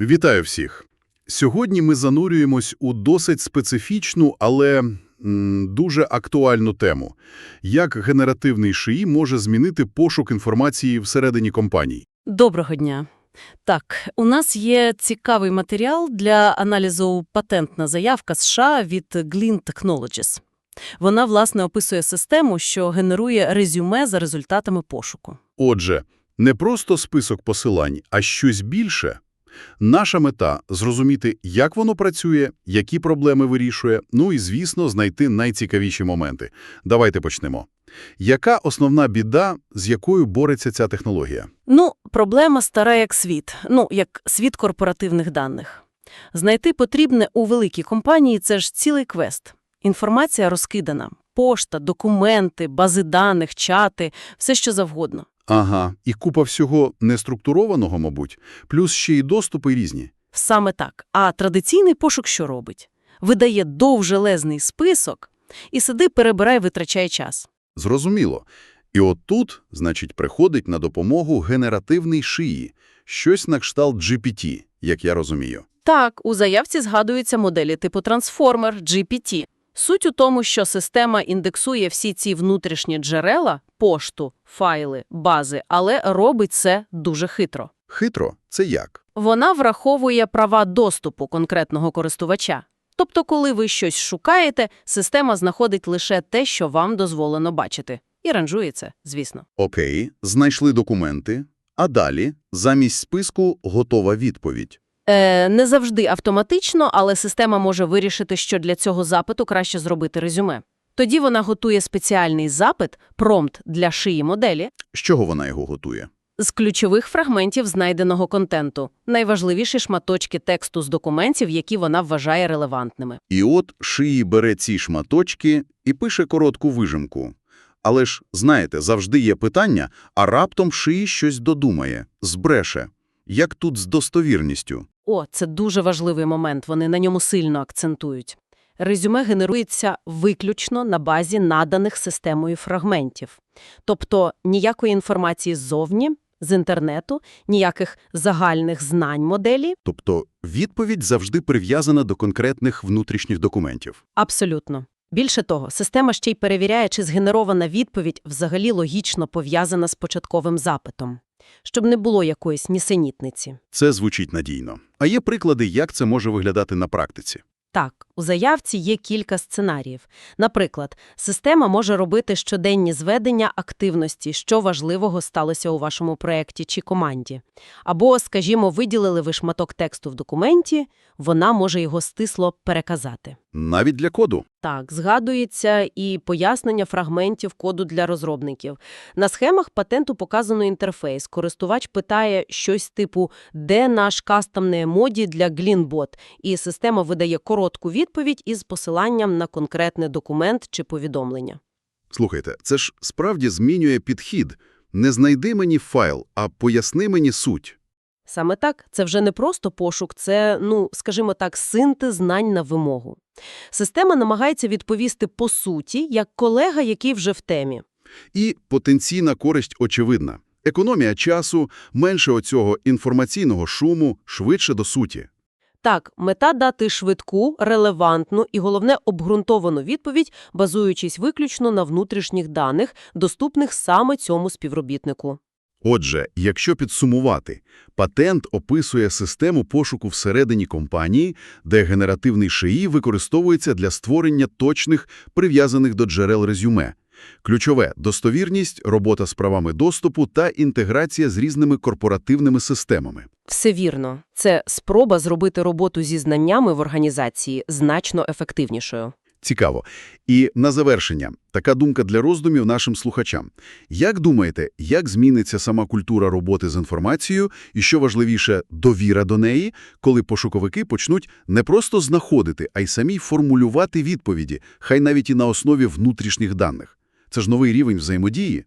Вітаю всіх! Сьогодні ми занурюємось у досить специфічну, але м, дуже актуальну тему. Як генеративний шиї може змінити пошук інформації всередині компаній? Доброго дня. Так, у нас є цікавий матеріал для аналізу патентна заявка США від Glean Technologies. Вона, власне, описує систему, що генерує резюме за результатами пошуку. Отже, не просто список посилань, а щось більше. Наша мета – зрозуміти, як воно працює, які проблеми вирішує, ну і, звісно, знайти найцікавіші моменти. Давайте почнемо. Яка основна біда, з якою бореться ця технологія? Ну, проблема стара як світ, ну, як світ корпоративних даних. Знайти потрібне у великій компанії – це ж цілий квест. Інформація розкидана. Пошта, документи, бази даних, чати – все що завгодно. Ага, і купа всього неструктурованого, мабуть, плюс ще й доступи різні. Саме так. А традиційний пошук що робить? Видає довжелезний список і сиди, перебирай, витрачає час. Зрозуміло. І от тут, значить, приходить на допомогу генеративний шиї, щось на кшталт GPT, як я розумію. Так, у заявці згадуються моделі типу Transformer, GPT. Суть у тому, що система індексує всі ці внутрішні джерела, пошту, файли, бази, але робить це дуже хитро. Хитро – це як? Вона враховує права доступу конкретного користувача. Тобто, коли ви щось шукаєте, система знаходить лише те, що вам дозволено бачити. І ранжує це, звісно. Окей, знайшли документи, а далі замість списку готова відповідь. Е, не завжди автоматично, але система може вирішити, що для цього запиту краще зробити резюме. Тоді вона готує спеціальний запит, промпт для шиї моделі, З чого вона його готує? з ключових фрагментів знайденого контенту, найважливіші шматочки тексту з документів, які вона вважає релевантними. І от шиї бере ці шматочки і пише коротку вижимку. Але ж, знаєте, завжди є питання, а раптом шиї щось додумає, збреше. Як тут з достовірністю? О, це дуже важливий момент, вони на ньому сильно акцентують. Резюме генерується виключно на базі наданих системою фрагментів. Тобто ніякої інформації ззовні, з інтернету, ніяких загальних знань моделі. Тобто відповідь завжди прив'язана до конкретних внутрішніх документів. Абсолютно. Більше того, система ще й перевіряє, чи згенерована відповідь взагалі логічно пов'язана з початковим запитом, щоб не було якоїсь нісенітниці. Це звучить надійно. А є приклади, як це може виглядати на практиці? Так, у заявці є кілька сценаріїв. Наприклад, система може робити щоденні зведення активності, що важливого сталося у вашому проєкті чи команді. Або, скажімо, виділили ви шматок тексту в документі, вона може його стисло переказати. Навіть для коду. Так, згадується і пояснення фрагментів коду для розробників. На схемах патенту показано інтерфейс. Користувач питає щось типу «Де наш кастомний емоді для Gleanbot?» і система видає коротку відповідь із посиланням на конкретний документ чи повідомлення. Слухайте, це ж справді змінює підхід. Не знайди мені файл, а поясни мені суть. Саме так, це вже не просто пошук, це, ну, скажімо так, синтез знань на вимогу. Система намагається відповісти по суті, як колега, який вже в темі. І потенційна користь очевидна. Економія часу, менше оцього інформаційного шуму, швидше до суті. Так, мета дати швидку, релевантну і, головне, обґрунтовану відповідь, базуючись виключно на внутрішніх даних, доступних саме цьому співробітнику. Отже, якщо підсумувати, патент описує систему пошуку всередині компанії, де генеративний шиї використовується для створення точних, прив'язаних до джерел резюме. Ключове – достовірність, робота з правами доступу та інтеграція з різними корпоративними системами. Все вірно. Це спроба зробити роботу зі знаннями в організації значно ефективнішою. Цікаво. І на завершення, така думка для роздумів нашим слухачам. Як думаєте, як зміниться сама культура роботи з інформацією і, що важливіше, довіра до неї, коли пошуковики почнуть не просто знаходити, а й самі формулювати відповіді, хай навіть і на основі внутрішніх даних? Це ж новий рівень взаємодії.